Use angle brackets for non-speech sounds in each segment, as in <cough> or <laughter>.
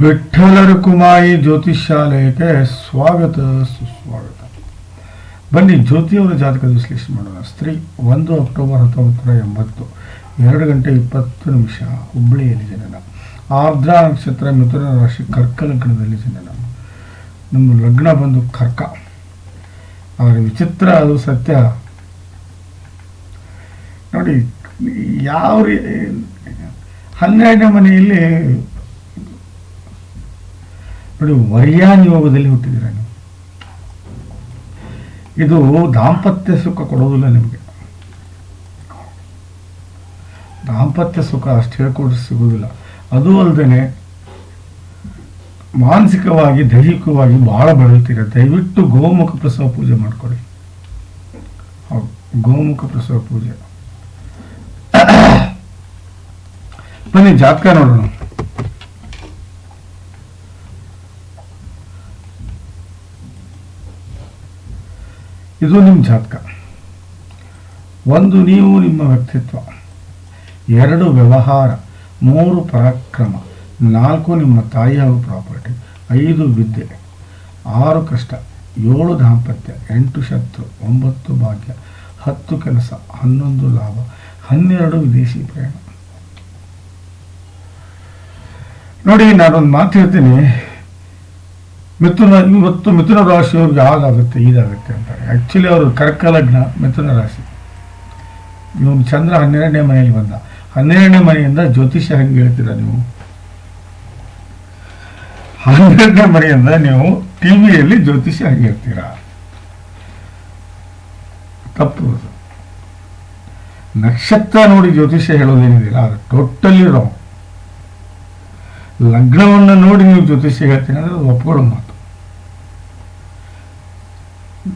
ವಿಠ್ಠಲರ ಕುಮಾಯಿ ಜ್ಯೋತಿಷ್ಯಾಲಯಕ್ಕೆ ಸ್ವಾಗತ, ಸುಸ್ವಾಗತ. ಬನ್ನಿ, ಜ್ಯೋತಿಯವರ ಜಾತಕ ವಿಶ್ಲೇಷಣೆ ಮಾಡೋಣ. ಸ್ತ್ರೀ, ಒಂದು ಅಕ್ಟೋಬರ್ ಹತ್ತೊಂಬತ್ತು ನೂರ ಎಂಬತ್ತು, ಎರಡು ಗಂಟೆ ಇಪ್ಪತ್ತು ನಿಮಿಷ ಹುಬ್ಬಳ್ಳಿಯಲ್ಲಿ ಜನನ. ಆರ್ದ್ರ ನಕ್ಷತ್ರ, ಮಿಥುನ ರಾಶಿ ಕರ್ಕ ಲಗ್ನದಲ್ಲಿ ಜನನ. ನಮ್ಮ ಲಗ್ನ ಬಂದು ಕರ್ಕ. ಆದರೆ ವಿಚಿತ್ರ ಅದು ಸತ್ಯ. ನೋಡಿ, ಯಾವ ರೀ ಹನ್ನೆರಡನೇ ಮನೆಯಲ್ಲಿ ನೋಡಿ ವರ್ಯಾನ್ ಯೋಗದಲ್ಲಿ ಹುಟ್ಟಿದ್ದೀರ ನೀವು? ಇದು ದಾಂಪತ್ಯ ಸುಖ ಕೊಡೋದಿಲ್ಲ ನಿಮಗೆ. ದಾಂಪತ್ಯ ಸುಖ ಅಷ್ಟು ಹೇಳ್ಕೊಡ್ರೆ ಸಿಗೋದಿಲ್ಲ. ಅದು ಅಲ್ಲದೆ ಮಾನಸಿಕವಾಗಿ, ದೈಹಿಕವಾಗಿ ಬಹಳ ಬಳಲ್ತೀರ ದಯವಿಟ್ಟು ಗೋಮುಖ ಪ್ರಸವ ಪೂಜೆ ಮಾಡ್ಕೊಡಿ ಹೌದು, ಗೋಮುಖ ಪ್ರಸವ ಪೂಜೆ. <coughs> ಬನ್ನಿ, ಜಾತಕ ನೋಡೋಣ. ಇದು ನಿಮ್ಮ ಜಾತಕ. ಒಂದು ನೀವು ನಿಮ್ಮ ವ್ಯಕ್ತಿತ್ವ, ಎರಡು ವ್ಯವಹಾರ, ಮೂರು ಪರಾಕ್ರಮ, ನಾಲ್ಕು ನಿಮ್ಮ ತಾಯಿ ಹಾಗೂ ಪ್ರಾಪರ್ಟಿ, ಐದು ವಿದ್ಯೆ, ಆರು ಕಷ್ಟ, ಏಳು ದಾಂಪತ್ಯ, ಎಂಟು ಶತ್ರು, ಒಂಬತ್ತು ಭಾಗ್ಯ, ಹತ್ತು ಕೆಲಸ, ಹನ್ನೊಂದು ಲಾಭ, ಹನ್ನೆರಡು ವಿದೇಶಿ ಪ್ರಯಾಣ. ನೋಡಿ, ನಾನೊಂದು ಮಾತು ಹೇಳ್ತೀನಿ. ಮಿಥುನ, ಇವತ್ತು ಮಿಥುನ ರಾಶಿಯವ್ರಿಗೆ ಆಗಾಗುತ್ತೆ ಇದಾಗುತ್ತೆ ಅಂತಾರೆ ಆ್ಯಕ್ಚುಲಿ ಅವರು ಕರ್ಕ ಲಗ್ನ, ಮಿಥುನ ರಾಶಿ. ಇವನು ಚಂದ್ರ ಹನ್ನೆರಡನೇ ಮನೆಯಲ್ಲಿ ಬಂದ. ಹನ್ನೆರಡನೇ ಮನೆಯಿಂದ ಜ್ಯೋತಿಷ್ಯ ಹೆಂಗೆ ಹೇಳ್ತೀರಾ ನೀವು? ಹನ್ನೆರಡನೇ ಮನೆಯಿಂದ ನೀವು ಟಿವಿಯಲ್ಲಿ ಜ್ಯೋತಿಷ್ಯ ಹೆಂಗೆ ಹೇಳ್ತೀರಾ? ತಪ್ಪು ನಕ್ಷತ್ರ ನೋಡಿ ಜ್ಯೋತಿಷ್ಯ ಹೇಳೋದೇನಿದೆಯಲ್ಲ ಅದು ಟೋಟಲಿ ರಾಂಗ್ ಲಗ್ನವನ್ನು ನೋಡಿ ನೀವು ಜ್ಯೋತಿಷ್ಯ ಹೇಳ್ತೀನಿ ಅಂದರೆ ಅದು ಒಪ್ಕೊಳ್ಳೋ ಮಾತು.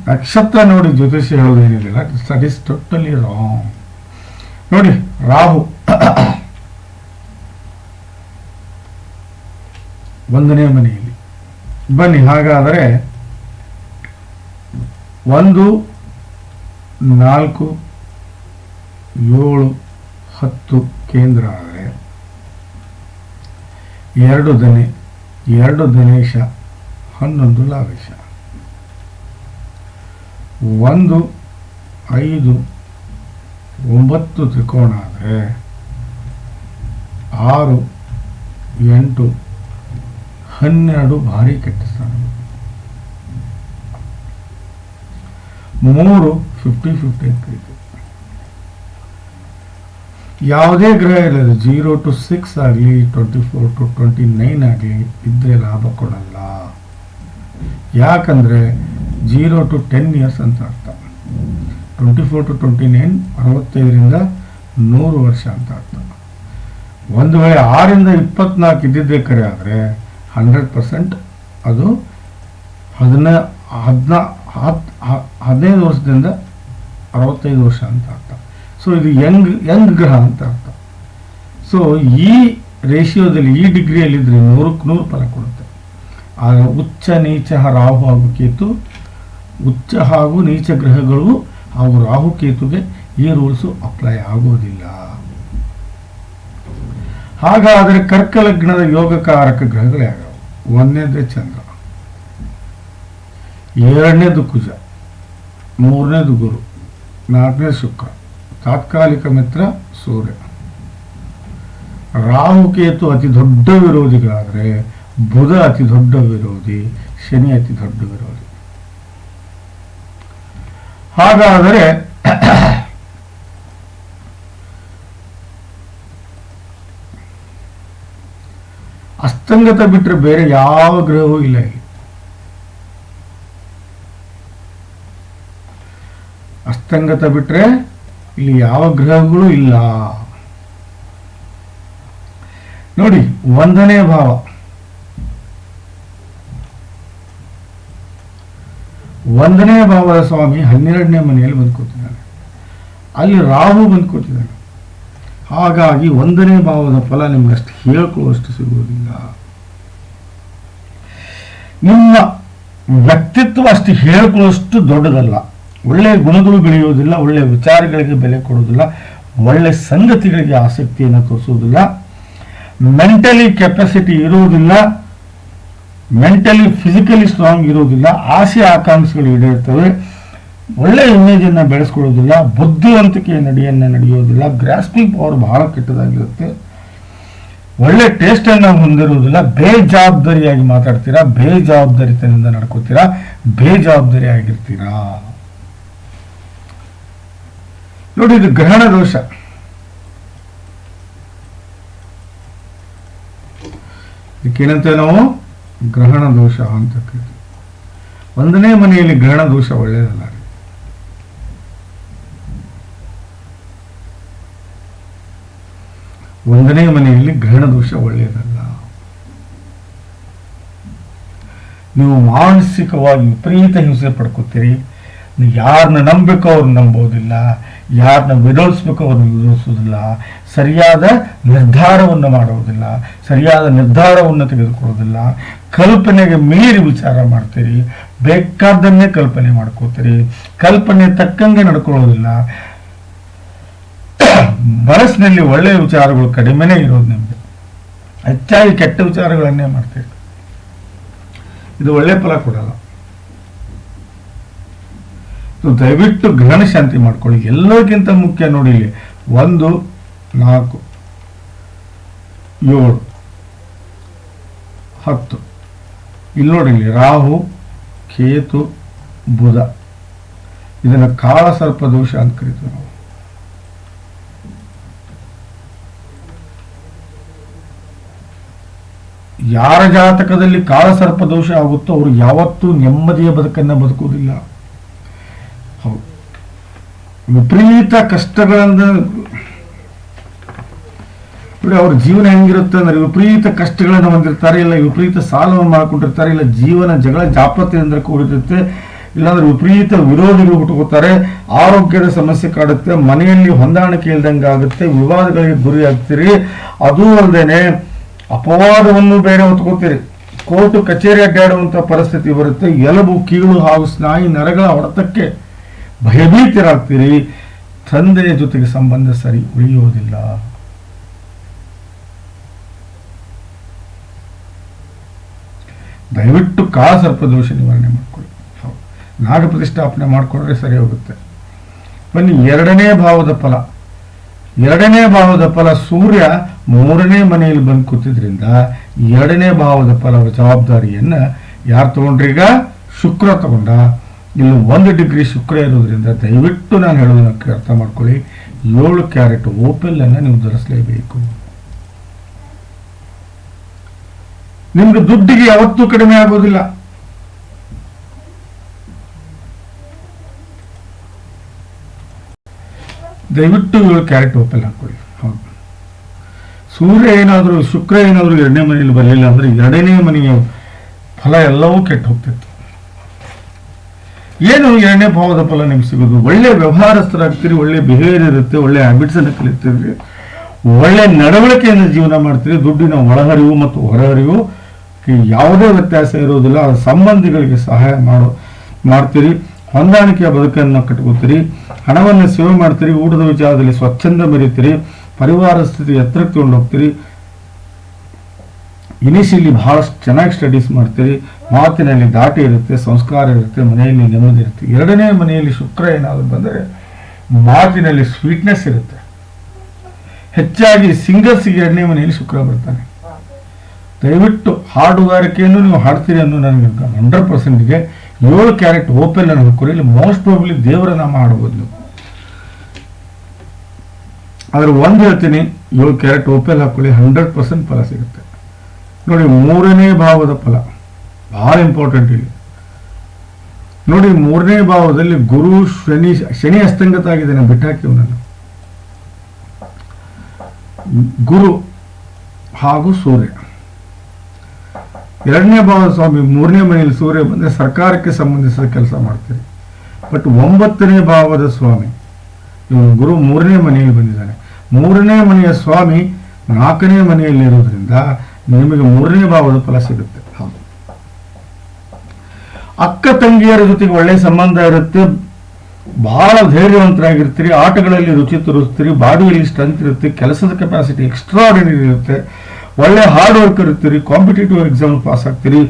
ನಕ್ಷತ್ರ ನೋಡಿ ಜ್ಯೋತಿಷ್ಯ ಹೇಳೋದೇನಿಲ್ಲ ದಟ್ ಇಸ್ ಟೋಟಲಿ ರಾಂಗ್ ನೋಡಿ, ರಾಹು. ಒಂದನೇ ಮನೆಯಲ್ಲಿ. ಬನ್ನಿ, ಹಾಗಾದರೆ ಒಂದು, ನಾಲ್ಕು, ಏಳು, ಹತ್ತು ಕೇಂದ್ರ ಎರಡು ದನೆ, ಎರಡು ದನೇಶ, ಹನ್ನೊಂದು ಲಾವೇಶ. ಒಂದು, ಐದು, ಒಂಬತ್ತು ತ್ರಿಕೋಣ ಆದರೆ, ಆರು, ಎಂಟು, ಹನ್ನೆರಡು ಭಾರಿ ಕೆಟ್ಟ ಸ್ಥಾನ. ಮೂರು ಫಿಫ್ಟಿ ಫಿಫ್ಟಿ ಯಾವುದೇ ಗ್ರಹ ಇರಲಿ ಜೀರೋ ಟು ಸಿಕ್ಸ್ ಆಗಲಿ twenty four to twenty nine ಆಗಲಿ ಇದ್ದರೆ ಲಾಭ ಕೊಡಲ್ಲ. ಯಾಕಂದರೆ ಜೀರೋ ಟು ಟೆನ್ ಇಯರ್ಸ್ ಅಂತ ಅರ್ಥ. Twenty four to twenty nine ಅರವತ್ತೈದರಿಂದ ನೂರು ವರ್ಷ ಅಂತ ಅರ್ಥ. ಒಂದು ವೇಳೆ ಆರಿಂದ ಇಪ್ಪತ್ನಾಲ್ಕು ಇದ್ದಿದ್ದೇ ಕರೆ ಆದರೆ ಹಂಡ್ರೆಡ್ ಪರ್ಸೆಂಟ್ ಅದು ಹದಿನ ಹದಿನಾ ಹತ್ತು ಹದಿನೈದು ವರ್ಷದಿಂದ ಅರವತ್ತೈದು ವರ್ಷ ಅಂತ ಅರ್ಥ. ಸೊ ಇದು ಯಂಗ್ ಯಂಗ್ ಗ್ರಹ ಅಂತ ಅರ್ಥ. ಸೊ ಈ ರೇಷಿಯೋದಲ್ಲಿ ಈ ಡಿಗ್ರಿಯಲ್ಲಿದ್ದರೆ ನೂರಕ್ಕೆ ನೂರು ಫಲ ಕೊಡುತ್ತೆ. ಆಗ ಉಚ್ಚ, ನೀಚ, ರಾಹು ಹಾಗೂ ಕೇತು, ಉಚ್ಚ ಹಾಗೂ ನೀಚ ಗ್ರಹಗಳು ಹಾಗೂ ರಾಹು, ಕೇತುಗೆ ಈ ರೂಲ್ಸು ಅಪ್ಲೈ ಆಗೋದಿಲ್ಲ. ಹಾಗಾದರೆ ಕರ್ಕ ಲಗ್ನದ ಯೋಗಕಾರಕ ಗ್ರಹಗಳು ಯಾವ್ಯಾವು ಒಂದನೇದೇ ಚಂದ್ರ, ಎರಡನೇದು ಕುಜ, ಮೂರನೇದು ಗುರು ನಾಲ್ಕನೇ ಶುಕ್ರ. ತಾತ್ಕಾಲಿಕ ಮಿತ್ರ ಸೂರ್ಯ. ರಾಹು ಕೇತು ಅತಿ ದೊಡ್ಡ ವಿರೋಧಿಗಳಾದರೆ ಬುಧ ಅತಿ ದೊಡ್ಡ ವಿರೋಧಿ, ಶನಿ ಅತಿ ದೊಡ್ಡ ವಿರೋಧಿ. ಹಾಗಾದರೆ ಅಸ್ತಂಗತ ಬಿಟ್ಟರೆ ಬೇರೆ ಯಾವ ಗ್ರಹವೂ ಇಲ್ಲ ಇಲ್ಲಿ. ಅಸ್ತಂಗತ ಬಿಟ್ಟರೆ ಇಲ್ಲಿ ಯಾವ ಗ್ರಹಗಳು ಇಲ್ಲ. ನೋಡಿ, ಒಂದನೇ ಭಾವ. ಒಂದನೇ ಭಾವದ ಸ್ವಾಮಿ ಹನ್ನೆರಡನೇ ಮನೆಯಲ್ಲಿ ಬಂದು ಕೂತಿದ್ದಾನೆ ಅಲ್ಲಿ ರಾಹು ಬಂದು ಕೂತಿದ್ದಾನೆ ಹಾಗಾಗಿ ಒಂದನೇ ಭಾವದ ಫಲ ನಿಮ್ಗೆ ಅಷ್ಟು ಹೇಳ್ಕೊಳ್ಳುವಷ್ಟು ಸಿಗುವುದಿಲ್ಲ. ನಿಮ್ಮ ವ್ಯಕ್ತಿತ್ವ ಅಷ್ಟು ಹೇಳ್ಕೊಳ್ಳುವಷ್ಟು ದೊಡ್ಡದಲ್ಲ. ಒಳ್ಳೆಯ ಗುಣಗಳು ಬೆಳೆಯುವುದಿಲ್ಲ ಒಳ್ಳೆಯ ವಿಚಾರಗಳಿಗೆ ಬೆಲೆ ಕೊಡುವುದಿಲ್ಲ, ಒಳ್ಳೆ ಸಂಗತಿಗಳಿಗೆ ಆಸಕ್ತಿಯನ್ನು ತೋರಿಸುವುದಿಲ್ಲ. ಮೆಂಟಲಿ ಕೆಪಾಸಿಟಿ ಇರುವುದಿಲ್ಲ ಮೆಂಟಲಿ ಫಿಸಿಕಲಿ ಸ್ಟ್ರಾಂಗ್ ಇರೋದಿಲ್ಲ ಆಸೆ ಆಕಾಂಕ್ಷೆಗಳು ಈಡೇರ್ತವೆ, ಒಳ್ಳೆ ಇಮೇಜನ್ನು ಬೆಳೆಸ್ಕೊಳ್ಳೋದಿಲ್ಲ ಬುದ್ಧಿವಂತಿಕೆಯ ನಡೆಯನ್ನು ನಡೆಯೋದಿಲ್ಲ ಗ್ರಾಸ್ಪಿಂಗ್ ಪವರ್ ಬಹಳ ಕೆಟ್ಟದಾಗಿರುತ್ತೆ. ಒಳ್ಳೆ ಟೇಸ್ಟ್ ಅನ್ನ ಹೊಂದಿರುವುದಿಲ್ಲ, ಬೇಜವಾಬ್ದಾರಿಯಾಗಿ ಮಾತಾಡ್ತೀರಾ, ಬೇಜವಾಬ್ದಾರಿತನದಿಂದ ನಡ್ಕೋತೀರಾ ಬೇಜವಾಬ್ದಾರಿ ಆಗಿರ್ತೀರಾ ನೋಡಿ, ಇದು ಗ್ರಹಣ ದೋಷ. ಇದಕ್ಕೇನಂತೇವೆ ನಾವು? ಗ್ರಹಣ ದೋಷ ಅಂತ ಕರಿತೀವಿ. ಒಂದನೇ ಮನೆಯಲ್ಲಿ ಗ್ರಹಣ ದೋಷ ಒಳ್ಳೆಯದಲ್ಲ. ಒಂದನೇ ಮನೆಯಲ್ಲಿ ಗ್ರಹಣ ದೋಷ ಒಳ್ಳೆಯದಲ್ಲ. ನೀವು ಮಾನಸಿಕವಾಗಿ ವಿಪರೀತ ಹಿಂಸೆ ಪಡ್ಕೋತೀರಿ. ಯಾರನ್ನ ನಂಬಬೇಕು ಅವ್ರನ್ನ ನಂಬೋದಿಲ್ಲ ಯಾರನ್ನ ವಿರೋಧಿಸ್ಬೇಕು ಅವ್ರನ್ನ ವಿರೋಧಿಸೋದಿಲ್ಲ ಸರಿಯಾದ ನಿರ್ಧಾರವನ್ನು ಮಾಡುವುದಿಲ್ಲ ಸರಿಯಾದ ನಿರ್ಧಾರವನ್ನು ತೆಗೆದುಕೊಳ್ಳೋದಿಲ್ಲ. ಕಲ್ಪನೆಗೆ ಮೀರಿ ವಿಚಾರ ಮಾಡ್ತೀರಿ, ಬೇಕಾದ್ದನ್ನೇ ಕಲ್ಪನೆ ಮಾಡ್ಕೋತೀರಿ, ಕಲ್ಪನೆ ತಕ್ಕಂಗೆ ನಡ್ಕೊಳ್ಳೋದಿಲ್ಲ. ಮನಸ್ಸಿನಲ್ಲಿ ಒಳ್ಳೆಯ ವಿಚಾರಗಳು ಕಡಿಮೆನೇ ಇರೋದು ನಿಮಗೆ. ಹೆಚ್ಚಾಗಿ ಕೆಟ್ಟ ವಿಚಾರಗಳನ್ನೇ ಮಾಡ್ತೀರಿ. ಇದು ಒಳ್ಳೆ ಫಲ ಕೊಡಲ್ಲ. ದಯವಿಟ್ಟು ಗ್ರಹಣ ಶಾಂತಿ ಮಾಡ್ಕೊಳ್ಳಿ. ಎಲ್ಲರಿಗಿಂತ ಮುಖ್ಯ ನೋಡಿ ಒಂದು, ನಾಲ್ಕು, ಏಳು, ಹತ್ತು. ಇಲ್ಲಿ ನೋಡಿ ರಾಹು, ಕೇತು, ಬುಧ. ಇದನ್ನು ಕಾಳ ಸರ್ಪ ದೋಷ ಅಂತ ಕರಿತೀವಿ ನಾವು. ಯಾರ ಜಾತಕದಲ್ಲಿ ಕಾಳಸರ್ಪ ದೋಷ ಆಗುತ್ತೋ ಅವರು ಯಾವತ್ತೂ ನೆಮ್ಮದಿಯ ಬದುಕನ್ನ ಬದುಕುವುದಿಲ್ಲ. ವಿಪರೀತ ಕಷ್ಟಗಳನ್ನು ಅವ್ರ ಜೀವನ ಹೆಂಗಿರುತ್ತೆ ಅಂದ್ರೆ ವಿಪರೀತ ಕಷ್ಟಗಳನ್ನು ಹೊಂದಿರ್ತಾರೆ, ಇಲ್ಲ ವಿಪರೀತ ಸಾಲವನ್ನು ಮಾಡ್ಕೊಂಡಿರ್ತಾರೆ, ಇಲ್ಲ ಜೀವನ ಜಗಳ ಜಾಪತೆಯಿಂದ ಕೂಡಿರುತ್ತೆ, ಇಲ್ಲಾಂದ್ರೆ ವಿಪರೀತ ವಿರೋಧಿಗಳು ಹುಟ್ಟುಕೋತಾರೆ ಆರೋಗ್ಯದ ಸಮಸ್ಯೆ ಕಾಡುತ್ತೆ, ಮನೆಯಲ್ಲಿ ಹೊಂದಾಣಿಕೆ ಇಲ್ದಂಗೆ ಆಗುತ್ತೆ, ವಿವಾದಗಳಿಗೆ ಗುರಿ ಆಗ್ತೀರಿ. ಅದೂ ಅಲ್ಲದೇನೆ ಅಪವಾದವನ್ನು ಬೇರೆ ಹೊತ್ಕೋತೀರಿ ಕೋರ್ಟ್ ಕಚೇರಿ ಅಡ್ಡಾಡುವಂಥ ಪರಿಸ್ಥಿತಿ ಬರುತ್ತೆ, ಎಲುಬು, ಕೀಳು ಹಾಗೂ ಸ್ನಾಯು ನರಗಳ ಹೊಡೆತಕ್ಕೆ. ಭಯಭೀತರಾಗ್ತೀರಿ, ತಂದೆಯ ಜೊತೆಗೆ ಸಂಬಂಧ ಸರಿ ಉಳಿಯೋದಿಲ್ಲ. ದಯವಿಟ್ಟು ಕಾ ಸರ್ಪ ದೋಷ ನಿವಾರಣೆ ಮಾಡ್ಕೊಳ್ಳಿ. ನಾಗ ಪ್ರತಿಷ್ಠಾಪನೆ ಮಾಡಿಕೊಂಡ್ರೆ ಸರಿ ಹೋಗುತ್ತೆ. ಬನ್ನಿ, ಎರಡನೇ ಭಾವದ ಫಲ. ಎರಡನೇ ಭಾವದ ಫಲ, ಸೂರ್ಯ ಮೂರನೇ ಮನೆಯಲ್ಲಿ ಬಂದು ಕೂತಿದ್ರಿಂದ ಎರಡನೇ ಭಾವದ ಫಲದ ಜವಾಬ್ದಾರಿಯನ್ನ ಯಾರು ತಗೊಂಡ್ರೀಗ? ಶುಕ್ರ ತಗೊಂಡ. ಇಲ್ಲಿ ಒಂದು ಡಿಗ್ರಿ ಶುಕ್ರ ಇರೋದ್ರಿಂದ ದಯವಿಟ್ಟು ನಾನು ಹೇಳೋದನ್ನ ಅರ್ಥ ಮಾಡ್ಕೊಳ್ಳಿ. ಏಳು ಕ್ಯಾರೆಟ್ ಓಪೆಲ್ ಅನ್ನ ನೀವು ಧರಿಸಲೇಬೇಕು. ನಿಮ್ಗೆ ದುಡ್ಡಿಗೆ ಯಾವತ್ತೂ ಕಡಿಮೆ ಆಗೋದಿಲ್ಲ. ದಯವಿಟ್ಟು ಏಳು ಕ್ಯಾರೆಟ್ ಓಪೆಲ್ ಹಾಕೊಳ್ಳಿ ಸೂರ್ಯ ಏನಾದರೂ, ಶುಕ್ರ ಏನಾದರೂ ಎರಡನೇ ಮನೆಯಲ್ಲಿ ಬರಲಿಲ್ಲ ಅಂದ್ರೆ ಎರಡನೇ ಮನೆಯ ಫಲ ಎಲ್ಲವೂ ಕೆಟ್ಟು ಹೋಗ್ತಿತ್ತು. ಏನು ಎರಡನೇ ಭಾವದ ಫಲ ನಿಮ್ಗೆ ಸಿಗೋದು? ಒಳ್ಳೆ ವ್ಯವಹಾರಸ್ಥರಾಗ್ತೀರಿ, ಒಳ್ಳೆ ಬಿಹೇವಿಯರ್ ಇರುತ್ತೆ, ಒಳ್ಳೆ ಹ್ಯಾಬಿಟ್ಸ್ ಅನ್ನು ಕಲಿತೀರಿ. ಒಳ್ಳೆ ನಡವಳಿಕೆಯನ್ನು ಜೀವನ ಮಾಡ್ತೀರಿ. ದುಡ್ಡಿನ ಒಳಹರಿವು ಮತ್ತು ಹೊರಹರಿವು ಯಾವುದೇ ವ್ಯತ್ಯಾಸ ಇರೋದಿಲ್ಲ. ಅದರ ಸಂಬಂಧಿಗಳಿಗೆ ಸಹಾಯ ಮಾಡೋ, ಮಾಡ್ತೀರಿ. ಹೊಂದಾಣಿಕೆಯ ಬದುಕನ್ನು ಕಟ್ಕೋತೀರಿ. ಹಣವನ್ನು ಸೇವೆ ಮಾಡ್ತೀರಿ. ಊಟದ ವಿಚಾರದಲ್ಲಿ ಸ್ವಚ್ಛಂದ ಮೆರೀತೀರಿ. ಪರಿವಾರ ಸ್ಥಿತಿ ಎತ್ತರಕ್ಕೆ ತಗೊಂಡು ಹೋಗ್ತೀರಿ ಇನಿಷಿಯಲಿ ಬಹಳಷ್ಟು ಚೆನ್ನಾಗಿ ಸ್ಟಡೀಸ್ ಮಾಡ್ತೀರಿ, ಮಾತಿನಲ್ಲಿ ದಾಟಿ ಇರುತ್ತೆ, ಸಂಸ್ಕಾರ ಇರುತ್ತೆ, ಮನೆಯಲ್ಲಿ ನೆಮ್ಮದಿ ಇರುತ್ತೆ. ಎರಡನೇ ಮನೆಯಲ್ಲಿ ಶುಕ್ರ ಏನಾದರೂ ಬಂದರೆ ಮಾತಿನಲ್ಲಿ ಸ್ವೀಟ್ನೆಸ್ ಇರುತ್ತೆ. ಹೆಚ್ಚಾಗಿ ಸಿಂಗರ್ಸ್ಗೆ ಎರಡನೇ ಮನೆಯಲ್ಲಿ ಶುಕ್ರ ಬರ್ತಾನೆ. ದಯವಿಟ್ಟು ಹಾಡುಗಾರಿಕೆಯನ್ನು ನೀವು ಹಾಡ್ತೀರಿ ಅನ್ನೋ ನನಗೆ ಹಂಡ್ರೆಡ್ ಪರ್ಸೆಂಟ್ಗೆ ಏಳು ಕ್ಯಾರೆಟ್ ಓಪನ್ ಅನ್ನು ಹಾಕೋರಿ ಇಲ್ಲಿ ಮೋಸ್ಟ್ ಪ್ರಾಬ್ಲಿ ದೇವರ ನಾಮ ಹಾಡ್ಬೋದು ನೀವು. ಆದರೆ ಒಂದು ಹೇಳ್ತೀನಿ, ಏಳು ಕ್ಯಾರೆಟ್ ಓಪೆಲ್ ಹಾಕೊಳ್ಳಿ, ಹಂಡ್ರೆಡ್ ಪರ್ಸೆಂಟ್ ಫಲ ಸಿಗುತ್ತೆ. ನೋಡಿ, ಮೂರನೇ ಭಾವದ ಫಲ. ಬಹಳ ಇಂಪಾರ್ಟೆಂಟ್ ಇಲ್ಲಿ ನೋಡಿ, ಮೂರನೇ ಭಾವದಲ್ಲಿ ಗುರು ಶನಿ ಶನಿ ಅಸ್ತಂಗತ ಆಗಿದ್ದಾನೆ ಬಿಟ್ಟಾಕಿ ಅವನನ್ನು ಗುರು ಹಾಗೂ ಸೂರ್ಯ. ಎರಡನೇ ಭಾವದ ಸ್ವಾಮಿ, ಮೂರನೇ ಮನೆಯಲ್ಲಿ ಸೂರ್ಯ ಬಂದರೆ ಸರ್ಕಾರಕ್ಕೆ ಸಂಬಂಧಿಸಿದ ಕೆಲಸ ಮಾಡ್ತೀರಿ. ಬಟ್ ಒಂಬತ್ತನೇ ಭಾವದ ಸ್ವಾಮಿ, ಇವನು ಗುರು ಮೂರನೇ ಮನೆಯಲ್ಲಿ ಬಂದಿದ್ದಾನೆ. ಮೂರನೇ ಮನೆಯ ಸ್ವಾಮಿ ನಾಲ್ಕನೇ ಮನೆಯಲ್ಲಿ ಇರೋದ್ರಿಂದ ನಿಮಗೆ ಮೂರನೇ ಭಾವದ ಫಲ ಸಿಗುತ್ತೆ. ಅಕ್ಕ ತಂಗಿಯರ ಜೊತೆಗೆ ಒಳ್ಳೆ ಸಂಬಂಧ ಇರುತ್ತೆ. ಬಹಳ ಧೈರ್ಯವಂತರಾಗಿರ್ತೀರಿ. ಆಟಗಳಲ್ಲಿ ರುಚಿ ತೋರಿಸ್ತೀರಿ. ಬಾಡಿಯಲ್ಲಿ ಸ್ಟ್ರೆಂತ್ ಇರುತ್ತೆ. ಕೆಲಸದ ಕೆಪಾಸಿಟಿ ಎಕ್ಸ್ಟ್ರಾ ಇರುತ್ತೆ. ಒಳ್ಳೆ ಹಾರ್ಡ್ ವರ್ಕ್ ಇರ್ತೀರಿ ಕಾಂಪಿಟೇಟಿವ್ ಎಕ್ಸಾಮ್ ಪಾಸ್ ಆಗ್ತೀರಿ.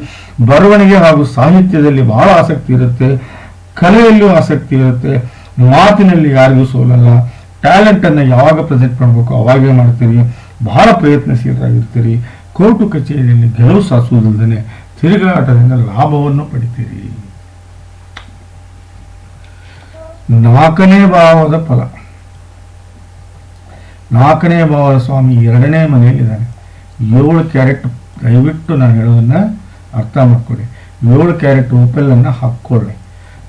ಬರವಣಿಗೆ ಹಾಗೂ ಸಾಹಿತ್ಯದಲ್ಲಿ ಬಹಳ ಆಸಕ್ತಿ ಇರುತ್ತೆ. ಕಲೆಯಲ್ಲೂ ಆಸಕ್ತಿ ಇರುತ್ತೆ. ಮಾತಿನಲ್ಲಿ ಯಾರಿಗೂ ಸೋಲಲ್ಲ. ಟ್ಯಾಲೆಂಟನ್ನು ಯಾವಾಗ ಪ್ರೆಸೆಂಟ್ ಮಾಡಬೇಕು ಅವಾಗೇ ಮಾಡ್ತೀರಿ. ಬಹಳ ಪ್ರಯತ್ನಶೀಲರಾಗಿರ್ತೀರಿ. ಕೋರ್ಟು ಕಚೇರಿಯಲ್ಲಿ ಗೆಲುವು ಸಾಧಿಸುವುದಲ್ಲದೆ ತಿರುಗಾಟದಿಂದ ಲಾಭವನ್ನು ಪಡಿತೀರಿ. ನಾಲ್ಕನೇ ಭಾವದ ಫಲ. ನಾಲ್ಕನೇ ಭಾವದ ಸ್ವಾಮಿ ಎರಡನೇ ಮನೆಯಲ್ಲಿದ್ದಾನೆ. ಏಳು ಕ್ಯಾರೆಟ್, ದಯವಿಟ್ಟು ನಾನು ಹೇಳೋದನ್ನ ಅರ್ಥ ಮಾಡ್ಕೊಳ್ಳಿ. ಏಳು ಕ್ಯಾರೆಟ್ ಉಪ್ಪೆಲ್ಲನ್ನು ಹಾಕ್ಕೊಳ್ಳಿ.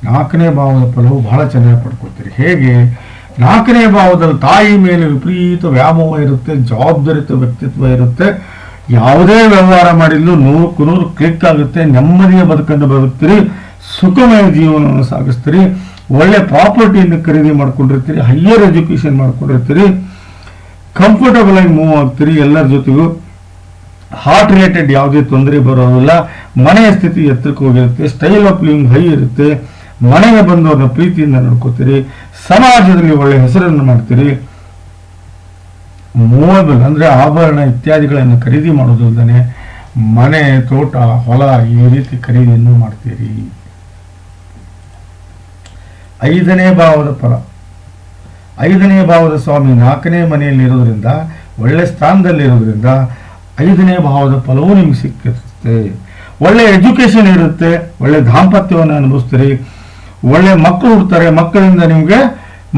ನಾಲ್ಕನೇ ಭಾವದ ಫಲವು ಬಹಳ ಚೆನ್ನಾಗಿ ಪಡ್ಕೊಳ್ತೀರಿ. ಹೇಗೆ? ನಾಲ್ಕನೇ ಭಾವದಲ್ಲಿ ತಾಯಿ ಮೇಲೆ ವಿಪರೀತ ವ್ಯಾಮೋಹ ಇರುತ್ತೆ ಜವಾಬ್ದಾರಿತ ವ್ಯಕ್ತಿತ್ವ ಇರುತ್ತೆ. ಯಾವುದೇ ವ್ಯವಹಾರ ಮಾಡಿದ್ಲು ನೂರಕ್ಕೂ ನೂರು ಕ್ಲಿಕ್ ಆಗುತ್ತೆ ನೆಮ್ಮದಿಯ ಬದುಕನ್ನು ಬದುಕ್ತೀರಿ, ಸುಖಮಯ ಜೀವನವನ್ನು ಸಾಗಿಸ್ತೀರಿ, ಒಳ್ಳೆ ಪ್ರಾಪರ್ಟಿಯನ್ನು ಖರೀದಿ ಮಾಡ್ಕೊಂಡಿರ್ತೀರಿ ಹೈಯರ್ ಎಜುಕೇಶನ್ ಮಾಡ್ಕೊಂಡಿರ್ತೀರಿ ಕಂಫರ್ಟಬಲ್ ಆಗಿ ಮೂವ್ ಆಗ್ತೀರಿ, ಎಲ್ಲರ ಜೊತೆಗೂ. ಹಾರ್ಟ್ ರಿಲೇಟೆಡ್ ಯಾವುದೇ ತೊಂದರೆ ಬರೋದಿಲ್ಲ, ಮನೆಯ ಸ್ಥಿತಿ ಎತ್ತರಕ್ಕೆ ಹೋಗಿರುತ್ತೆ ಸ್ಟೈಲ್ ಆಫ್ ಲಿವಿಂಗ್ ಹೈ ಇರುತ್ತೆ, ಮನೆಗೆ ಬಂದವ್ರನ್ನ ಪ್ರೀತಿಯಿಂದ ನೋಡ್ಕೋತೀರಿ, ಸಮಾಜದಲ್ಲಿ ಒಳ್ಳೆ ಹೆಸರನ್ನು ಮಾಡ್ತೀರಿ. ಮೂವಬಲ್ ಅಂದ್ರೆ ಆಭರಣ ಇತ್ಯಾದಿಗಳನ್ನು ಖರೀದಿ ಮಾಡೋದಲ್ಲದೆ ಮನೆ, ತೋಟ, ಹೊಲ, ಈ ರೀತಿ ಖರೀದಿಯನ್ನು ಮಾಡ್ತೀರಿ. ಐದನೇ ಭಾವದ ಫಲ. ಐದನೇ ಭಾವದ ಸ್ವಾಮಿ ನಾಲ್ಕನೇ ಮನೆಯಲ್ಲಿ ಇರೋದ್ರಿಂದ ಒಳ್ಳೆ ಸ್ಥಾನದಲ್ಲಿ ಇರೋದ್ರಿಂದ ಐದನೇ ಭಾವದ ಫಲವು ನಿಮ್ಗೆ ಸಿಕ್ಕಿರುತ್ತೆ. ಒಳ್ಳೆ ಎಜುಕೇಶನ್ ಇರುತ್ತೆ, ಒಳ್ಳೆ ದಾಂಪತ್ಯವನ್ನು ಅನುಭವಿಸ್ತೀರಿ. ಒಳ್ಳೆ ಮಕ್ಕಳು ಹುಡ್ತಾರೆ, ಮಕ್ಕಳಿಂದ ನಿಮಗೆ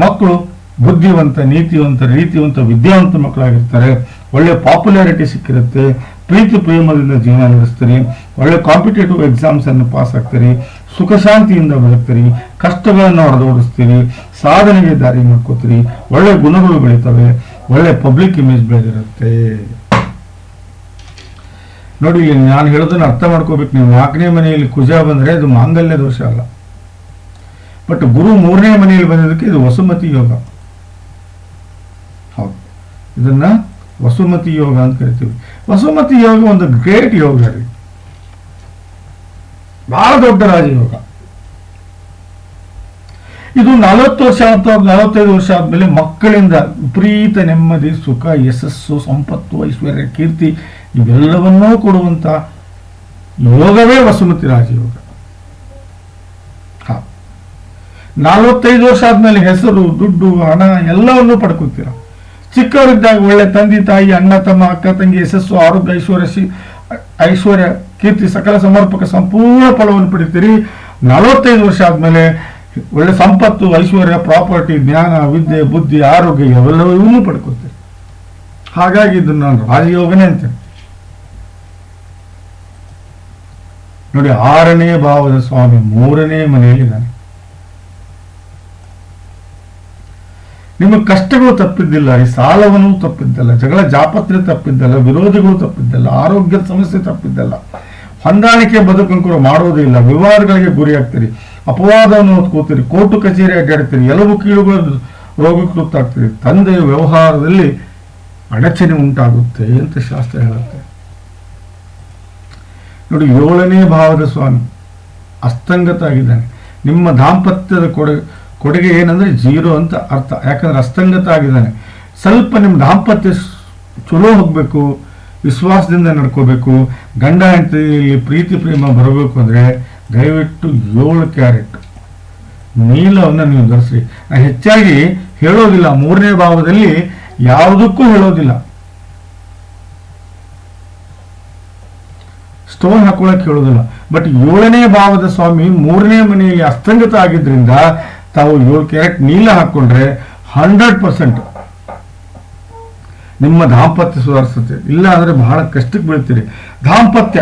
ಮಕ್ಕಳು ಬುದ್ಧಿವಂತ, ನೀತಿವಂತ, ರೀತಿವಂತ, ವಿದ್ಯಾವಂತ ಮಕ್ಕಳಾಗಿರ್ತಾರೆ. ಒಳ್ಳೆ ಪಾಪ್ಯುಲಾರಿಟಿ ಸಿಕ್ಕಿರುತ್ತೆ. ಪ್ರೀತಿ ಪ್ರೇಮದಿಂದ ಜೀವನ ನಡೆಸ್ತೀರಿ. ಒಳ್ಳೆ ಕಾಂಪಿಟೇಟಿವ್ ಎಕ್ಸಾಮ್ಸ್ ಅನ್ನು ಪಾಸ್ ಆಗ್ತೀರಿ. ಸುಖ ಶಾಂತಿಯಿಂದ ಬದುಕ್ತೀರಿ ಕಷ್ಟಗಳನ್ನು ಹೊರದೋಡಿಸ್ತೀರಿ ಸಾಧನೆಗೆ ದಾರಿ ಮಾಡ್ಕೋತೀರಿ. ಒಳ್ಳೆ ಗುಣಗಳು ಬೆಳೀತವೆ. ಒಳ್ಳೆ ಪಬ್ಲಿಕ್ ಇಮೇಜ್ ಬೆಳೆದಿರುತ್ತೆ. ನೋಡಿ ನಾನು ಹೇಳೋದನ್ನ ಅರ್ಥ ಮಾಡ್ಕೋಬೇಕು. ನೀವು ನಾಲ್ಕನೇ ಮನೆಯಲ್ಲಿ ಕುಜ ಬಂದರೆ ಅದು ಮಾಂಗಲ್ಯ ದೋಷ ಅಲ್ಲ. ಬಟ್ ಗುರು ಮೂರನೇ ಮನೆಯಲ್ಲಿ ಬಂದಿದ್ದಕ್ಕೆ ಇದು ವಸುಮತಿ ಯೋಗ. ಇದನ್ನ ವಸುಮತಿ ಯೋಗ ಅಂತ ಕರಿತೀವಿ. ವಸುಮತಿ ಯೋಗ ಒಂದು ಗ್ರೇಟ್ ಯೋಗ ರೀ. ಬಹಳ ದೊಡ್ಡ ರಾಜಯೋಗ. ಇದು ನಲವತ್ತು ವರ್ಷ ಅಥವಾ ನಲವತ್ತೈದು ವರ್ಷ ಆದ್ಮೇಲೆ ಮಕ್ಕಳಿಂದ ವಿಪರೀತ ನೆಮ್ಮದಿ, ಸುಖ, ಯಶಸ್ಸು, ಸಂಪತ್ತು, ಐಶ್ವರ್ಯ, ಕೀರ್ತಿ, ಇವೆಲ್ಲವನ್ನೂ ಕೊಡುವಂತ ಯೋಗವೇ ವಸುಮತಿ ರಾಜಯೋಗ. ನಲವತ್ತೈದು ವರ್ಷ ಆದ್ಮೇಲೆ ಹೆಸರು, ದುಡ್ಡು, ಹಣ ಎಲ್ಲವನ್ನೂ ಪಡ್ಕೊತೀರ. ಚಿಕ್ಕವರಿದ್ದಾಗ ಒಳ್ಳೆ ತಂದೆ, ತಾಯಿ, ಅಣ್ಣ, ತಮ್ಮ, ಅಕ್ಕ, ತಂಗಿ, ಯಶಸ್ಸು, ಆರೋಗ್ಯ, ಐಶ್ವರ್ಯ ಐಶ್ವರ್ಯ, ಕೀರ್ತಿ, ಸಕಲ ಸಮರ್ಪಕ, ಸಂಪೂರ್ಣ ಫಲವನ್ನು ಪಡಿತೀರಿ ನಲವತ್ತೈದು ವರ್ಷ ಆದ್ಮೇಲೆ ಒಳ್ಳೆ ಸಂಪತ್ತು, ಐಶ್ವರ್ಯ, ಪ್ರಾಪರ್ಟಿ, ಜ್ಞಾನ, ವಿದ್ಯೆ, ಬುದ್ಧಿ, ಆರೋಗ್ಯ ಇವೆಲ್ಲವನ್ನೂ ಪಡ್ಕೊತೀರಿ ಹಾಗಾಗಿ ಇದನ್ನು ನಾನು ರಾಜಯೋಗನೇ ಅಂತೇನೆ. ನೋಡಿ, ಆರನೇ ಭಾವದ ಸ್ವಾಮಿ ಮೂರನೇ ಮನೆಯಲ್ಲಿದ್ದಾನೆ. ನಿಮ್ಮ ಕಷ್ಟಗಳು ತಪ್ಪಿದ್ದಿಲ್ಲ, ಈ ಸಾಲವನ್ನು ತಪ್ಪಿದ್ದಲ್ಲ, ಜಗಳ ಜಾಪತ್ರೆ ತಪ್ಪಿದ್ದಲ್ಲ, ವಿರೋಧಿಗಳು ತಪ್ಪಿದ್ದಲ್ಲ, ಆರೋಗ್ಯದ ಸಮಸ್ಯೆ ತಪ್ಪಿದ್ದಲ್ಲ. ಹೊಂದಾಣಿಕೆ ಬದುಕಂಕರು ಮಾಡೋದಿಲ್ಲ ವಿವಾದಗಳಿಗೆ ಗುರಿಯಾಗ್ತೀರಿ ಅಪವಾದವನ್ನು ಹೊತ್ಕೋತೀರಿ ಕೋರ್ಟು ಕಚೇರಿ ಅಡ್ಡಾಡ್ತೀರಿ, ಎಲ್ಲವೂ ಕೀಳುಗಳ ರೋಗಕ್ಕೆ ತುತ್ತಾಗ್ತೀರಿ. ತಂದೆಯ ವ್ಯವಹಾರದಲ್ಲಿ ಅಡಚಣೆ ಉಂಟಾಗುತ್ತೆ ಅಂತ ಶಾಸ್ತ್ರ ಹೇಳುತ್ತೆ. ನೋಡಿ, ಏಳನೇ ಭಾವದ ಸ್ವಾಮಿ ಅಸ್ತಂಗತ ಆಗಿದ್ದಾನೆ ನಿಮ್ಮ ದಾಂಪತ್ಯದ ಕೊಡುಗೆ ಕೊಡುಗೆ ಏನಂದ್ರೆ ಜೀರೋ ಅಂತ ಅರ್ಥ. ಯಾಕಂದ್ರೆ ಅಸ್ತಂಗತ ಆಗಿದ್ದಾನೆ. ಸ್ವಲ್ಪ ನಿಮ್ಮ ದಾಂಪತ್ಯ ಚಲೋ ಹೋಗ್ಬೇಕು, ವಿಶ್ವಾಸದಿಂದ ನಡ್ಕೋಬೇಕು, ಗಂಡ ಹೆಂಡತಿಯಲ್ಲಿ ಪ್ರೀತಿ ಪ್ರೇಮ ಬರಬೇಕು ಅಂದ್ರೆ ದಯವಿಟ್ಟು ಏಳು ಕ್ಯಾರೆಟ್. ನೀಲವನ್ನು ನೀವು ಧರಿಸ್ರಿ. ನಾನು ಹೆಚ್ಚಾಗಿ ಹೇಳೋದಿಲ್ಲ. ಮೂರನೇ ಭಾವದಲ್ಲಿ ಯಾವುದಕ್ಕೂ ಹೇಳೋದಿಲ್ಲ. ಸ್ಟೋನ್ ಹಾಕೊಳಕ್ಕೆ ಹೇಳೋದಿಲ್ಲ. ಬಟ್ ಏಳನೇ ಭಾವದ ಸ್ವಾಮಿ ಮೂರನೇ ಮನೆಯಲ್ಲಿ ಅಸ್ತಂಗತ ಆಗಿದ್ರಿಂದ ತಾವು ಏಳು ಕ್ಯಾರೆಟ್ ನೀಲ ಹಾಕೊಂಡ್ರೆ ಹಂಡ್ರೆಡ್ ಪರ್ಸೆಂಟ್ ನಿಮ್ಮ ದಾಂಪತ್ಯ ಸುಧಾರಿಸುತ್ತೆ. ಇಲ್ಲ ಅಂದ್ರೆ ಬಹಳ ಕಷ್ಟಕ್ಕೆ ಬೀಳ್ತೀರಿ. ದಾಂಪತ್ಯ.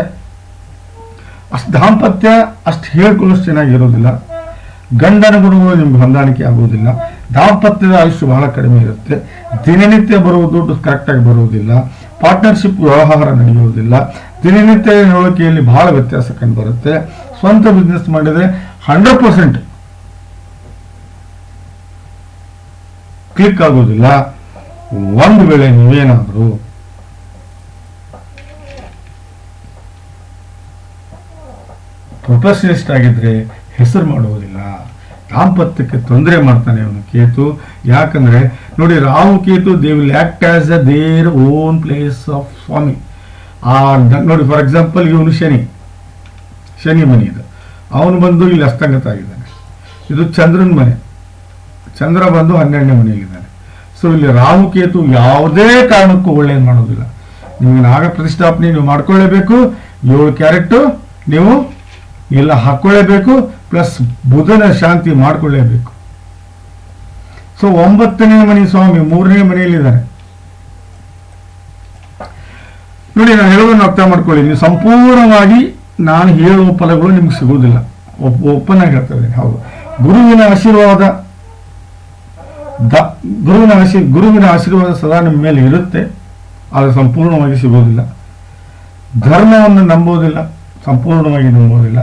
ಅಷ್ಟು ದಾಂಪತ್ಯ ಅಷ್ಟು ಹೇಳ್ಕೊಳ್ಳೋಷ್ಟು ಚೆನ್ನಾಗಿರೋದಿಲ್ಲ ಗಂಡನ ಗುಣಗಳು ನಿಮ್ಗೆ ಹೊಂದಾಣಿಕೆ ಆಗುವುದಿಲ್ಲ. ದಾಂಪತ್ಯದ ಆಯುಷ್ಯ ಬಹಳ ಕಡಿಮೆ ಇರುತ್ತೆ. ದಿನನಿತ್ಯ ಬರುವ ದುಡ್ಡು ಕರೆಕ್ಟಾಗಿ ಬರುವುದಿಲ್ಲ. ಪಾರ್ಟ್ನರ್ಶಿಪ್ ವ್ಯವಹಾರ ನಡೆಯುವುದಿಲ್ಲ. ದಿನನಿತ್ಯ ನಡವಳಿಕೆಯಲ್ಲಿ ಬಹಳ ವ್ಯತ್ಯಾಸ ಕಂಡು ಬರುತ್ತೆ. ಸ್ವಂತ ಬಿಸ್ನೆಸ್ ಮಾಡಿದ್ರೆ ಹಂಡ್ರೆಡ್ ಪರ್ಸೆಂಟ್ ಕ್ಲಿಕ್ ಆಗೋದಿಲ್ಲ. ಒಂದು ವೇಳೆ ನೀವೇನಾದರೂ ಪ್ರೊಫೆಷನಿಸ್ಟ್ ಆಗಿದ್ರೆ ಹೆಸರು ಮಾಡುವುದಿಲ್ಲ. ದಾಂಪತ್ಯಕ್ಕೆ ತೊಂದರೆ ಮಾಡ್ತಾನೆ ಅವನು ಕೇತು. ಯಾಕಂದ್ರೆ, ನೋಡಿ Rahu Ketu they will act as a their own place of ಸ್ವಾಮಿ. ಆ, ನೋಡಿ ಫಾರ್ ಎಕ್ಸಾಂಪಲ್ ಇವನು ಶನಿ. ಶನಿ ಮನೆ ಇದು. ಅವನು ಬಂದು ಇಲ್ಲಿ ಅಸ್ತಂಗತ ಆಗಿದ್ದಾನೆ. ಇದು ಚಂದ್ರನ ಮನೆ. ಚಂದ್ರ ಬಂದು ಹನ್ನೆರಡನೇ ಮನೆಯಲ್ಲಿದ್ದಾನೆ. ಸೊ ಇಲ್ಲಿ ರಾಹುಕೇತು ಯಾವುದೇ ಕಾರಣಕ್ಕೂ ಒಳ್ಳೇದು ಮಾಡೋದಿಲ್ಲ. ನಿಮಗೆ ನಾಗ ಪ್ರತಿಷ್ಠಾಪನೆ ನೀವು ಮಾಡ್ಕೊಳ್ಳೇಬೇಕು, ಏಳು ಕ್ಯಾರೆಕ್ಟು ನೀವು ಎಲ್ಲ ಹಾಕೊಳ್ಳೇಬೇಕು, ಪ್ಲಸ್ ಬುಧನ ಶಾಂತಿ ಮಾಡ್ಕೊಳ್ಳೇಬೇಕು. ಸೊ ಒಂಬತ್ತನೇ ಮನೆ ಸ್ವಾಮಿ ಮೂರನೇ ಮನೆಯಲ್ಲಿದ್ದಾರೆ. ನೋಡಿ, ನಾನು ಹೇಳೋದನ್ನು ಅರ್ಥ ಮಾಡ್ಕೊಳ್ಳಿ. ನೀವು ಸಂಪೂರ್ಣವಾಗಿ ನಾನು ಹೇಳುವ ಫಲಗಳು ನಿಮ್ಗೆ ಸಿಗುವುದಿಲ್ಲ. ಓಪನ್ ಆಗಿ ಹೇಳ್ತಾ ಇದ್ದೀನಿ. ಹೌದು. ಗುರುವಿನ ಆಶೀರ್ವಾದ ದ ಗುರುವಿನ ಆಶೀ, ಗುರುವಿನ ಆಶೀರ್ವಾದ ಸದಾ ನಿಮ್ಮ ಮೇಲೆ ಇರುತ್ತೆ, ಆದರೆ ಸಂಪೂರ್ಣವಾಗಿ ಸಿಗೋದಿಲ್ಲ. ಧರ್ಮವನ್ನು ನಂಬೋದಿಲ್ಲ ಸಂಪೂರ್ಣವಾಗಿ ನಂಬೋದಿಲ್ಲ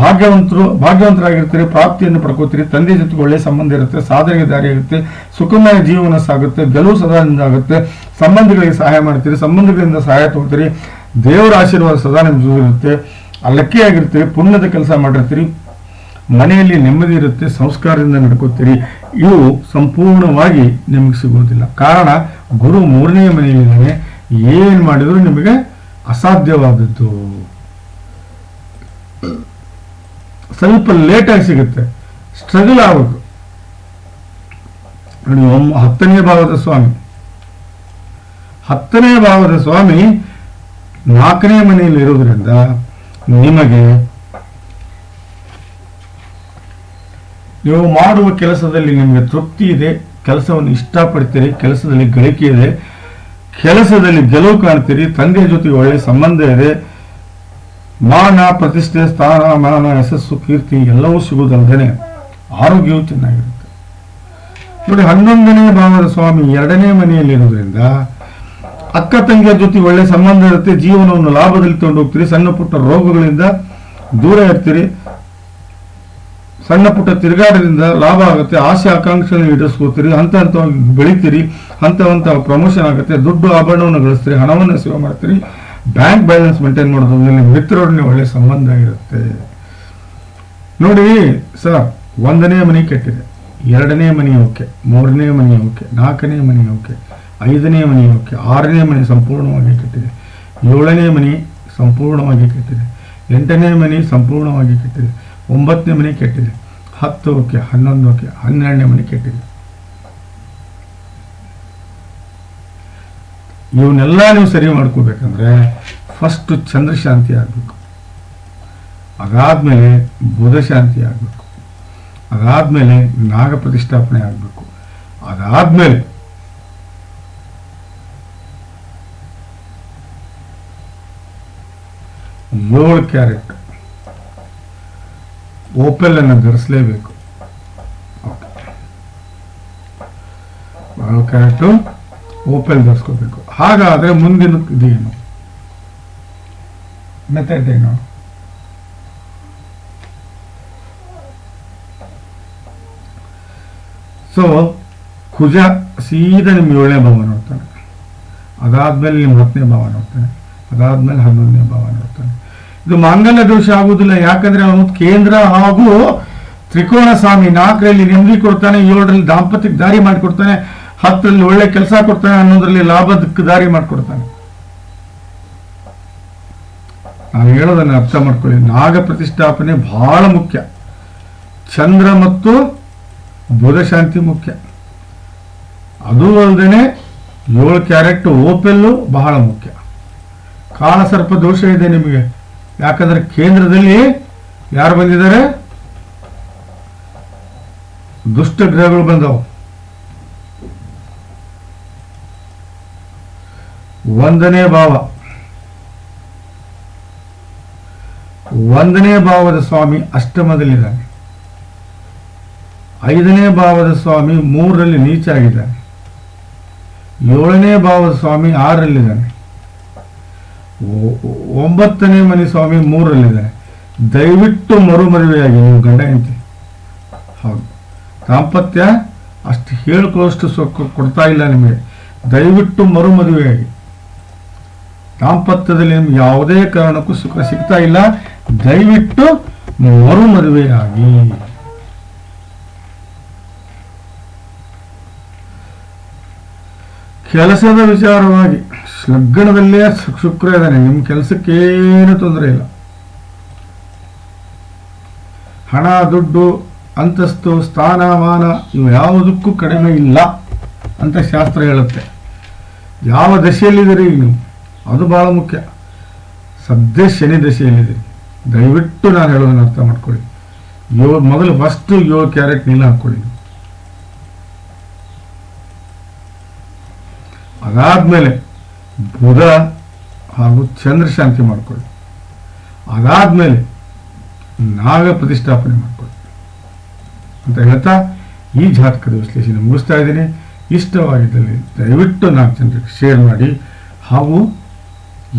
ಭಾಗ್ಯವಂತರು, ಭಾಗ್ಯವಂತರಾಗಿರ್ತೀರಿ, ಪ್ರಾಪ್ತಿಯನ್ನು ಪಡ್ಕೋತೀರಿ, ತಂದೆ ಜೊತೆಗೆ ಒಳ್ಳೆಯ ಸಂಬಂಧ ಇರುತ್ತೆ, ಸಾಧನೆಗೆ ದಾರಿ ಆಗುತ್ತೆ, ಸುಖಮಯ ಜೀವನ ಸಾಗುತ್ತೆ, ಗೆಲುವು ಸದಾ ಆಗುತ್ತೆ, ಸಂಬಂಧಗಳಿಗೆ ಸಹಾಯ ಮಾಡ್ತೀರಿ, ಸಂಬಂಧಗಳಿಂದ ಸಹಾಯ ತಗೋತೀರಿ, ದೇವರ ಆಶೀರ್ವಾದ ಸದಾ ಜೊತೆ ಇರುತ್ತೆ ಲಕ್ಕಿ ಆಗಿರ್ತೀರಿ ಪುಣ್ಯದ ಕೆಲಸ ಮಾಡಿರ್ತೀರಿ ಮನೆಯಲ್ಲಿ ನೆಮ್ಮದಿ ಇರುತ್ತೆ, ಸಂಸ್ಕಾರದಿಂದ ನಡ್ಕೋತೀರಿ. ಇವು ಸಂಪೂರ್ಣವಾಗಿ ನಿಮಗೆ ಸಿಗೋದಿಲ್ಲ. ಕಾರಣ, ಗುರು ಮೂರನೇ ಮನೆಯಲ್ಲಿದ್ದಾನೆ. ಏನು ಮಾಡಿದ್ರು ನಿಮಗೆ ಅಸಾಧ್ಯವಾದದ್ದು. ಸ್ವಲ್ಪ ಲೇಟಾಗಿ ಸಿಗುತ್ತೆ. ಸ್ಟ್ರಗಲ್ ಆಗಬೇಕು ನೋಡಿ, ಒಮ್ಮ ಹತ್ತನೇ ಭಾವದ ಸ್ವಾಮಿ. ಹತ್ತನೇ ಭಾವದ ಸ್ವಾಮಿ ನಾಲ್ಕನೇ ಮನೆಯಲ್ಲಿ ಇರೋದ್ರಿಂದ ನಿಮಗೆ ನೀವು ಮಾಡುವ ಕೆಲಸದಲ್ಲಿ ನಿಮಗೆ ತೃಪ್ತಿ ಇದೆ, ಕೆಲಸವನ್ನು ಇಷ್ಟಪಡ್ತೀರಿ, ಕೆಲಸದಲ್ಲಿ ಗಳಿಕೆ ಇದೆ, ಕೆಲಸದಲ್ಲಿ ಗೆಲುವು ಕಾಣ್ತೀರಿ ತಂದೆಯ ಜೊತೆ ಒಳ್ಳೆಯ ಸಂಬಂಧ ಇದೆ, ಮಾನ, ಪ್ರತಿಷ್ಠೆ, ಸ್ಥಾನ ಮಾನ ಯಶಸ್ಸು, ಕೀರ್ತಿ ಎಲ್ಲವೂ ಸಿಗುವುದಲ್ಲದೆ ಆರೋಗ್ಯವು ಚೆನ್ನಾಗಿರುತ್ತೆ. ನೋಡಿ, ಹನ್ನೊಂದನೇ ಭಾವದ ಸ್ವಾಮಿ ಎರಡನೇ ಮನೆಯಲ್ಲಿರೋದ್ರಿಂದ ಅಕ್ಕ ತಂಗಿಯ ಜೊತೆ ಒಳ್ಳೆ ಸಂಬಂಧ ಇರುತ್ತೆ, ಜೀವನವನ್ನು ಲಾಭದಲ್ಲಿ ತಗೊಂಡು ಹೋಗ್ತೀರಿ, ಸಣ್ಣ ಪುಟ್ಟ ರೋಗಗಳಿಂದ ದೂರ ಇರ್ತೀರಿ. ಸಣ್ಣ ಪುಟ್ಟ ತಿರುಗಾಟದಿಂದ ಲಾಭ ಆಗುತ್ತೆ, ಆಸೆ ಆಕಾಂಕ್ಷೆಯನ್ನು ಈಡೇರಿಸ್ಕೋತೀರಿ, ಹಂತ ಹಂತವಾಗಿ ಬೆಳಿತೀರಿ, ಹಂತ ಹಂತ ಪ್ರಮೋಷನ್ ಆಗುತ್ತೆ, ದುಡ್ಡು ಆಭರಣವನ್ನು ಗಳಿಸ್ತೀರಿ, ಹಣವನ್ನು ಸೇವೆ ಮಾಡ್ತೀರಿ ಬ್ಯಾಂಕ್ ಬ್ಯಾಲೆನ್ಸ್ ಮೇಂಟೈನ್ ಮಾಡೋದ್ರಲ್ಲಿ ಮಿತ್ರರೊಡನೆ ಒಳ್ಳೆ ಸಂಬಂಧ ಇರುತ್ತೆ. ನೋಡಿ, ಸರ್, ಒಂದನೇ ಮನೆ ಕೆಟ್ಟಿದೆ, ಎರಡನೇ ಮನೆ ಓಕೆ, ಮೂರನೇ ಮನೆ ಓಕೆ, ನಾಲ್ಕನೇ ಮನೆ ಓಕೆ, ಐದನೇ ಮನೆ ಓಕೆ, ಆರನೇ ಮನೆ ಸಂಪೂರ್ಣವಾಗಿ ಕೆಟ್ಟಿದೆ, ಏಳನೇ ಮನೆ ಸಂಪೂರ್ಣವಾಗಿ ಕೆಟ್ಟಿದೆ, ಎಂಟನೇ ಮನೆ ಸಂಪೂರ್ಣವಾಗಿ ಕೆಟ್ಟಿದೆ ಒಂಬತ್ತನೇ ಮನೆ ಕೆಟ್ಟಿದೆ, ಹತ್ತು ಹನ್ನೊಂದು ಓಕೆ, ಹನ್ನೆರಡನೇ ಮನೆ ಕೆಟ್ಟಿದೆ. ಇವನ್ನೆಲ್ಲ ನೀವು ಸರಿ ಮಾಡ್ಕೋಬೇಕಂದ್ರೆ ಫಸ್ಟ್ ಚಂದ್ರ ಶಾಂತಿ ಆಗಬೇಕು. ಅದಾದ್ಮೇಲೆ ಬುಧ ಶಾಂತಿ ಆಗಬೇಕು. ಅದಾದ್ಮೇಲೆ ನಾಗ ಪ್ರತಿಷ್ಠಾಪನೆ ಆಗಬೇಕು. ಅದಾದ್ಮೇಲೆ ಏಳು ಕ್ಯಾರೆಟ್. ಓಪೆಲ್ ಅನ್ನು ಧರಿಸಲೇಬೇಕು ಏಳು ಕರೆಕ್ಟು ಓಪೆಲ್ ಧರಿಸ್ಕೋಬೇಕು. ಹಾಗಾದ್ರೆ ಮುಂದಿನ ಇದೇನು? ಮೆಥಡ್ ಏನು ಸೊ ಕುಜ ಸೀದಾ ನಿಮ್ಮ ಏಳನೇ ಭಾವ ನೋಡ್ತಾನೆ. ಅದಾದ್ಮೇಲೆ ನಿಮ್ಮ ಹತ್ತನೇ ಭಾವ ನೋಡ್ತಾನೆ. ಅದಾದ್ಮೇಲೆ ಹನ್ನೊಂದನೇ ಭಾವ ನೋಡ್ತಾನೆ. ಇದು ಮಾಂಗಲ್ಯ ದೋಷ ಆಗುವುದಿಲ್ಲ. ಯಾಕಂದ್ರೆ ಅವನು ಕೇಂದ್ರ ಹಾಗೂ ತ್ರಿಕೋಣ ಸ್ವಾಮಿ ನಾಲ್ಕರಲ್ಲಿ ನೆಮ್ಮದಿ ಕೊಡ್ತಾನೆ, ಏಳರಲ್ಲಿ ದಾಂಪತ್ಯಕ್ಕೆ ದಾರಿ ಮಾಡಿಕೊಡ್ತಾನೆ, ಹತ್ತರಲ್ಲಿ ಒಳ್ಳೆ ಕೆಲಸ ಕೊಡ್ತಾನೆ, ಹನ್ನೊಂದರಲ್ಲಿ ಲಾಭದಕ್ಕೆ ದಾರಿ ಮಾಡಿಕೊಡ್ತಾನೆ. ನಾನು ಹೇಳೋದನ್ನ ಅರ್ಥ ಮಾಡ್ಕೊಳ್ಳಿ. ನಾಗ ಪ್ರತಿಷ್ಠಾಪನೆ ಬಹಳ ಮುಖ್ಯ. ಚಂದ್ರ ಮತ್ತು ಬುಧ ಶಾಂತಿ ಮುಖ್ಯ. ಅದು ಅಲ್ಲದೆ ಏಳು ಕ್ಯಾರೆಟ್ ಓಪೆಲ್ಲು ಬಹಳ ಮುಖ್ಯ. ಕಾಳಸರ್ಪ ದೋಷ ಇದೆ ನಿಮಗೆ. ಯಾಕಂದ್ರೆ ಕೇಂದ್ರದಲ್ಲಿ ಯಾರು ಬಂದಿದ್ದಾರೆ? ದುಷ್ಟ ಗ್ರಹಗಳು ಬಂದವು. ಒಂದನೇ ಭಾವ. ಒಂದನೇ ಭಾವದ ಸ್ವಾಮಿ ಅಷ್ಟಮದಲ್ಲಿದ್ದಾನೆ. ಐದನೇ ಭಾವದ ಸ್ವಾಮಿ ಮೂರರಲ್ಲಿ ನೀಚಾಗಿದ್ದಾನೆ. ಏಳನೇ ಭಾವದ ಸ್ವಾಮಿ ಆರರಲ್ಲಿದ್ದಾನೆ. ಒಂಬತ್ತನೇ ಮನೆ ಸ್ವಾಮಿ ಮೂರಲ್ಲಿದೆ ದಯವಿಟ್ಟು ಮರುಮದುವೆಯಾಗಿ ನೀವು ಗಂಡ ಹೆಂಡತಿ. ಹೌದು. ದಾಂಪತ್ಯ ಅಷ್ಟು ಹೇಳ್ಕೊಳ್ಳೋಷ್ಟು ಸುಖ ಕೊಡ್ತಾ ಇಲ್ಲ ನಿಮಗೆ. ದಯವಿಟ್ಟು ಮರುಮದುವೆಯಾಗಿ ದಾಂಪತ್ಯದಲ್ಲಿ ನಿಮ್ಗೆ ಯಾವುದೇ ಕಾರಣಕ್ಕೂ ಸುಖ ಸಿಗ್ತಾ ಇಲ್ಲ. ದಯವಿಟ್ಟು ಮರುಮದುವೆಯಾಗಿ ಕೆಲಸದ ವಿಚಾರವಾಗಿ ಲಗ್ನದಲ್ಲೇ ಶುಕ್ರ ಇದ್ದಾನೆ. ನಿಮ್ಮ ಕೆಲಸಕ್ಕೇನು ತೊಂದರೆ ಇಲ್ಲ. ಹಣ, ದುಡ್ಡು, ಅಂತಸ್ತು ಸ್ಥಾನಮಾನ ಇವು ಯಾವುದಕ್ಕೂ ಕಡಿಮೆ ಇಲ್ಲ ಅಂತ ಶಾಸ್ತ್ರ ಹೇಳುತ್ತೆ. ಯಾವ ದಶೆಯಲ್ಲಿದ್ದೀರಿ? ನೀವು ಅದು ಭಾಳ ಮುಖ್ಯ. ಸದ್ಯ ಶನಿ ದಶೆಯಲ್ಲಿದ್ದೀರಿ ದಯವಿಟ್ಟು ನಾನು ಹೇಳೋದನ್ನು ಅರ್ಥ ಮಾಡ್ಕೊಳ್ಳಿ. ಯೋ, ಮೊದಲು ಫಸ್ಟು ಯೋ ಕ್ಯಾರೆಟ್ ನೀಲ ಹಾಕ್ಕೊಳ್ಳಿ. ಅದಾದ್ಮೇಲೆ ಬುಧ ಹಾಗೂ ಚಂದ್ರ ಶಾಂತಿ ಮಾಡ್ಕೊಳ್ಳಿ. ಅದಾದ್ಮೇಲೆ ನಾಗ ಪ್ರತಿಷ್ಠಾಪನೆ ಮಾಡ್ಕೊಳ್ಳಿ. ಅಂತ ಹೇಳ್ತಾ ಈ ಜಾತಕದ ವಿಶ್ಲೇಷಣೆ ಮುಗಿಸ್ತಾ ಇದ್ದೀನಿ. ಇಷ್ಟವಾಗಿದ್ದಲ್ಲಿ ದಯವಿಟ್ಟು ನಾಲ್ಕು ಜನರಿಗೆ ಶೇರ್ ಮಾಡಿ ಹಾಗೂ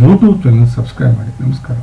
ಯೂಟ್ಯೂಬ್ ಚಾನಲ್ ಸಬ್ಸ್ಕ್ರೈಬ್ ಮಾಡಿ. ನಮಸ್ಕಾರ.